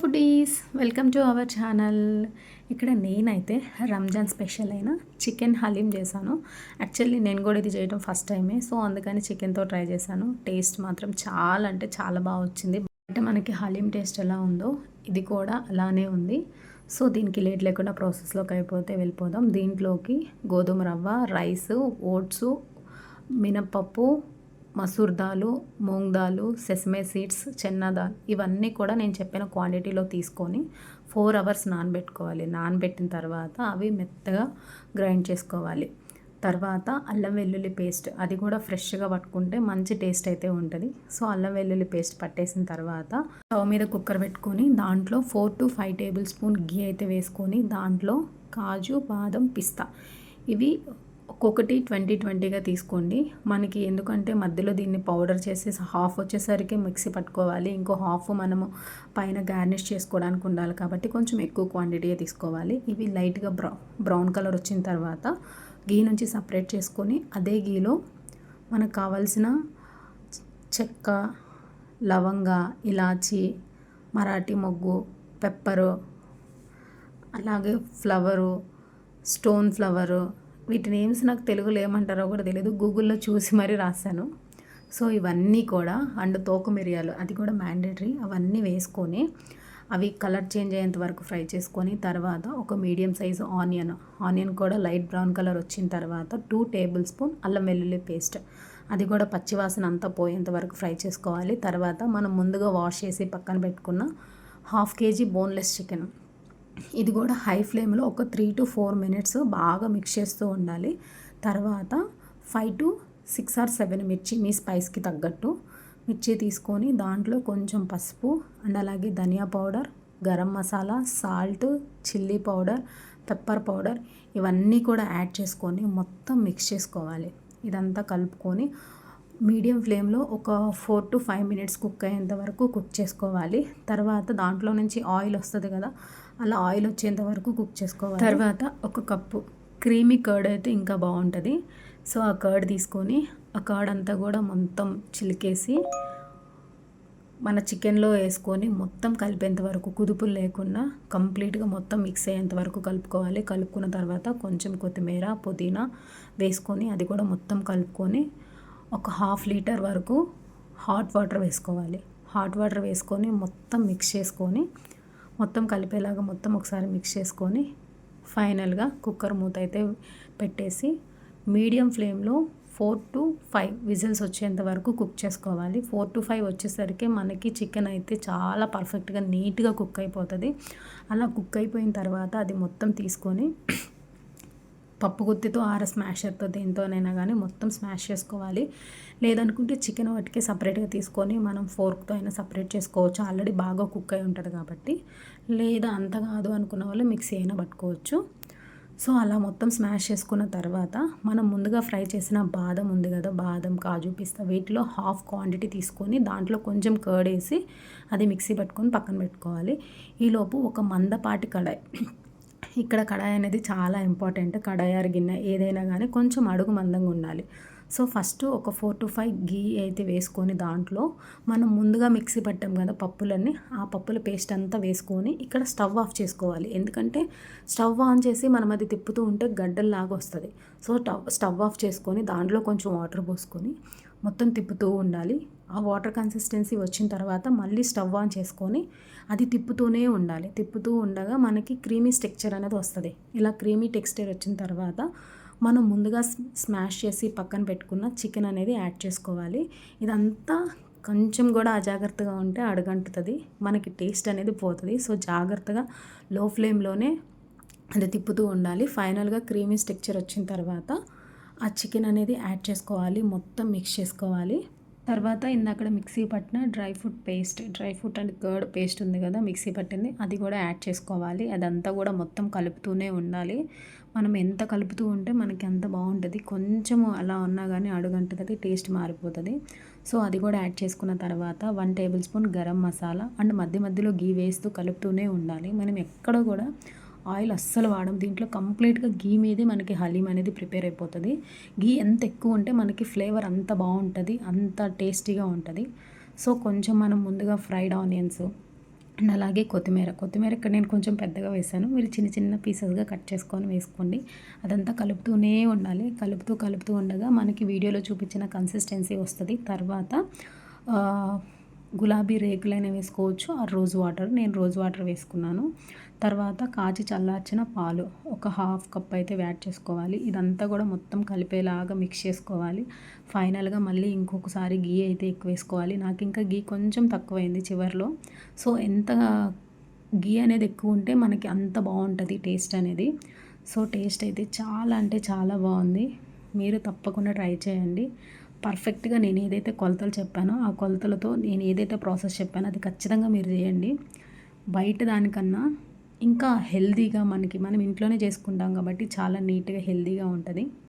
Foodies welcome to our channel ఇక్కడ నేనైతే Ramzan special అయిన చికెన్ హలీం చేశాను. యాక్చువల్లీ నేను కూడా ఇది చేయడం ఫస్ట్ టైమే సో అందుకని చికెన్తో ట్రై చేశాను. టేస్ట్ మాత్రం చాలా అంటే చాలా బాగా వచ్చింది. బయట మనకి హలీం టేస్ట్ ఎలా ఉందో ఇది కూడా అలానే ఉంది. సో దీనికి లేట్ లేకుండా ప్రాసెస్లోకి అయిపోతే వెళ్ళిపోదాం. దీంట్లోకి గోధుమ రవ్వ రైస్ ఓట్స్ మినపప్పు మసూర్ దాలు మూంగ్ దాలు సెసమే సీడ్స్ చెన్నా దాల్ ఇవన్నీ కూడా నేను చెప్పిన క్వాంటిటీలో తీసుకొని ఫోర్ అవర్స్ నానబెట్టుకోవాలి. నానబెట్టిన తర్వాత అవి మెత్తగా గ్రైండ్ చేసుకోవాలి. తర్వాత అల్లం వెల్లుల్లి పేస్ట్ అది కూడా ఫ్రెష్గా పట్టుకుంటే మంచి టేస్ట్ అయితే ఉంటుంది. సో అల్లం వెల్లుల్లి పేస్ట్ పట్టేసిన తర్వాత స్టవ్ మీద కుక్కర్ పెట్టుకొని దాంట్లో four to five tablespoon ghee అయితే వేసుకొని దాంట్లో కాజు బాదం పిస్తా ఇవి ఒక్కొక్కటి ట్వంటీ ట్వంటీగా తీసుకోండి. మనకి ఎందుకంటే మధ్యలో దీన్ని పౌడర్ చేసి హాఫ్ వచ్చేసరికి మిక్సీ పట్టుకోవాలి. ఇంకో హాఫ్ మనము పైన గార్నిష్ చేసుకోవడానికి ఉండాలి కాబట్టి కొంచెం ఎక్కువ క్వాంటిటీగా తీసుకోవాలి. ఇవి లైట్గా బ్రౌ బ్రౌన్ కలర్ వచ్చిన తర్వాత గీ నుంచి సపరేట్ చేసుకొని అదే గీలో మనకు కావాల్సిన చెక్క లవంగ ఇలాచి మరాఠీ మొగ్గు పెప్పరు అలాగే ఫ్లవరు స్టోన్ ఫ్లవరు వీటి నేమ్స్ నాకు తెలుగులో ఏమంటారో కూడా తెలియదు గూగుల్లో చూసి మరీ రాశాను. సో ఇవన్నీ కూడా అండ్ తోక మిరియాలు అది కూడా మ్యాండేటరీ. అవన్నీ వేసుకొని అవి కలర్ చేంజ్ అయ్యేంత వరకు ఫ్రై చేసుకొని తర్వాత ఒక మీడియం సైజు ఆనియన్. ఆనియన్ కూడా లైట్ బ్రౌన్ కలర్ వచ్చిన తర్వాత టూ టేబుల్ స్పూన్ అల్లం వెల్లుల్లి పేస్ట్. అది కూడా పచ్చివాసన అంతా పోయేంత వరకు ఫ్రై చేసుకోవాలి. తర్వాత మనం ముందుగా వాష్ చేసి పక్కన పెట్టుకున్న హాఫ్ కేజీ బోన్లెస్ చికెన్. ఇది కూడా హై ఫ్లేమ్లో ఒక త్రీ టు ఫోర్ మినిట్స్ బాగా మిక్స్ చేస్తూ ఉండాలి. తర్వాత five to six or seven మిర్చి మీ స్పైస్కి తగ్గట్టు మిర్చి తీసుకొని దాంట్లో కొంచెం పసుపు అండ్ అలాగే ధనియా powder garam masala salt chilli powder pepper powder ఇవన్నీ కూడా యాడ్ చేసుకొని మొత్తం మిక్స్ చేసుకోవాలి. ఇదంతా కలుపుకొని మీడియం ఫ్లేమ్లో ఒక four to five minutes cook అయ్యేంత వరకు కుక్ చేసుకోవాలి. తర్వాత దాంట్లో నుంచి ఆయిల్ వస్తుంది కదా అలా ఆయిల్ వచ్చేంత వరకు కుక్ చేసుకోవాలి. తర్వాత ఒక కప్పు క్రీమీ కర్డ్ అయితే ఇంకా బాగుంటుంది. సో ఆ కర్డ్ తీసుకొని ఆ కర్డ్ అంతా కూడా మొత్తం చిలికేసి మన చికెన్లో వేసుకొని మొత్తం కలిపేంత వరకు కుదుపులు లేకుండా కంప్లీట్గా మొత్తం మిక్స్ అయ్యేంత వరకు కలుపుకోవాలి. కలుపుకున్న తర్వాత కొంచెం కొత్తిమీర పుదీనా వేసుకొని అది కూడా మొత్తం కలుపుకొని ఒక హాఫ్ లీటర్ వరకు హాట్ వాటర్ వేసుకోవాలి. హాట్ వాటర్ వేసుకొని మొత్తం మిక్స్ చేసుకొని మొత్తం కలిపేలాగా మొత్తం ఒకసారి మిక్స్ చేసుకొని ఫైనల్గా కుక్కర్ మూత అయితే పెట్టేసి మీడియం ఫ్లేమ్లో ఫోర్ టు ఫైవ్ విజిల్స్ వచ్చేంత వరకు కుక్ చేసుకోవాలి. ఫోర్ టు ఫైవ్ వచ్చేసరికి మనకి చికెన్ అయితే చాలా పర్ఫెక్ట్గా నీట్గా కుక్ అయిపోతుంది. అలా కుక్ అయిపోయిన తర్వాత అది మొత్తం తీసుకొని పప్పు గుత్తితో ఆర స్మాషర్తో దేంతోనైనా కానీ మొత్తం స్మాష్ చేసుకోవాలి. లేదనుకుంటే చికెన్ వాటికి సపరేట్గా తీసుకొని మనం ఫోర్క్తో అయినా సపరేట్ చేసుకోవచ్చు. ఆల్రెడీ బాగా కుక్ అయి ఉంటుంది కాబట్టి. లేదా అంత కాదు అనుకున్న వాళ్ళు మిక్సీ అయినా పట్టుకోవచ్చు. సో అలా మొత్తం స్మాష్ చేసుకున్న తర్వాత మనం ముందుగా ఫ్రై చేసిన బాదం ఉంది కదా బాదం కాజు పిస్తా వీటిలో హాఫ్ క్వాంటిటీ తీసుకొని దాంట్లో కొంచెం కర్డ్ వేసి అది మిక్సీ పట్టుకొని పక్కన పెట్టుకోవాలి. ఈలోపు ఒక మందపాటి కడాయి ఇక్కడ కడాయి అనేది చాలా ఇంపార్టెంట్. కడాయి గిన్నె ఏదైనా కానీ కొంచెం అడుగు మందంగా ఉండాలి. సో ఫస్ట్ ఒక ఫోర్ టు ఫైవ్ గీ అయితే వేసుకొని దాంట్లో మనం ముందుగా మిక్సీ పట్టాం కదా పప్పులన్నీ ఆ పప్పుల పేస్ట్ అంతా వేసుకొని ఇక్కడ స్టవ్ ఆఫ్ చేసుకోవాలి. ఎందుకంటే స్టవ్ ఆన్ చేసి మనం అది తిప్పుతూ ఉంటే గడ్డల్లాగా వస్తుంది. సో స్టవ్ ఆఫ్ చేసుకొని దాంట్లో కొంచెం వాటర్ పోసుకొని మొత్తం తిప్పుతూ ఉండాలి. ఆ వాటర్ కన్సిస్టెన్సీ వచ్చిన తర్వాత మళ్ళీ స్టవ్ ఆన్ చేసుకొని అది తిప్పుతూనే ఉండాలి. తిప్పుతూ ఉండగా మనకి క్రీమీ టెక్స్చర్ అనేది వస్తుంది. ఇలా క్రీమీ టెక్స్చర్ వచ్చిన తర్వాత మనం ముందుగా స్మాష్ చేసి పక్కన పెట్టుకున్న చికెన్ అనేది యాడ్ చేసుకోవాలి. ఇదంతా కొంచెం కూడా అజాగ్రత్తగా ఉంటే అడగంటుతుంది. మనకి టేస్ట్ అనేది పోతుంది. సో జాగ్రత్తగా లో ఫ్లేమ్లోనే అది తిప్పుతూ ఉండాలి. ఫైనల్గా క్రీమీ స్ట్రక్చర్ వచ్చిన తర్వాత ఆ చికెన్ అనేది యాడ్ చేసుకోవాలి మొత్తం మిక్స్ చేసుకోవాలి. తర్వాత ఇందాక మిక్సీ పట్టిన dry fruit paste dry fruit and curd paste ఉంది కదా మిక్సీ పట్టింది అది కూడా యాడ్ చేసుకోవాలి. అదంతా కూడా మొత్తం కలుపుతూనే ఉండాలి. మనం ఎంత కలుపుతూ ఉంటే మనకి అంత బాగుంటుంది. కొంచెం అలా ఉన్నా కానీ అడుగంటది టేస్ట్ మారిపోతుంది. సో అది కూడా యాడ్ చేసుకున్న తర్వాత one tablespoon garam masala and మధ్య మధ్యలో గీ వేస్తూ కలుపుతూనే ఉండాలి. మనం ఎక్కడ కూడా ఆయిల్ అస్సలు వాడడం దీంట్లో కంప్లీట్గా గీ మీదే మనకి హలీం అనేది ప్రిపేర్ అయిపోతుంది. గీ ఎంత ఎక్కువ ఉంటే మనకి ఫ్లేవర్ అంత బాగుంటుంది అంత టేస్టీగా ఉంటుంది. సో కొంచెం మనం ముందుగా ఫ్రైడ్ ఆనియన్స్ అండ్ అలాగే కొత్తిమీర. కొత్తిమీర ఇక్కడ నేను కొంచెం పెద్దగా వేసాను మీరు చిన్న చిన్న పీసెస్గా కట్ చేసుకొని వేసుకోండి. అదంతా కలుపుతూనే ఉండాలి. కలుపుతూ కలుపుతూ ఉండగా మనకి వీడియోలో చూపించిన కన్సిస్టెన్సీ వస్తుంది. తర్వాత గులాబీ రేకులైనా వేసుకోవచ్చు. ఆ రోజ్ వాటర్ నేను రోజ్ వాటర్ వేసుకున్నాను. తర్వాత కాచి చల్లార్చిన పాలు ఒక హాఫ్ కప్ అయితే యాడ్ చేసుకోవాలి. ఇదంతా కూడా మొత్తం కలిపేలాగా మిక్స్ చేసుకోవాలి. ఫైనల్గా మళ్ళీ ఇంకొకసారి గీ అయితే ఎక్కువ వేసుకోవాలి. నాకు ఇంకా గీ కొంచెం తక్కువైంది చివరిలో. సో ఎంత గీ అనేది ఎక్కువ ఉంటే మనకి అంత బాగుంటుంది టేస్ట్ అనేది. సో టేస్ట్ అయితే చాలా అంటే చాలా బాగుంది. మీరు తప్పకుండా ట్రై చేయండి. పర్ఫెక్ట్గా నేను ఏదైతే కొలతలు చెప్పానో ఆ కొలతలతో నేను ఏదైతే ప్రాసెస్ చెప్పానో అది ఖచ్చితంగా మీరు చేయండి. బయట దానికన్నా ఇంకా హెల్దీగా మనకి మనం ఇంట్లోనే చేసుకుంటాం కాబట్టి చాలా నీట్గా హెల్దీగా ఉంటుంది.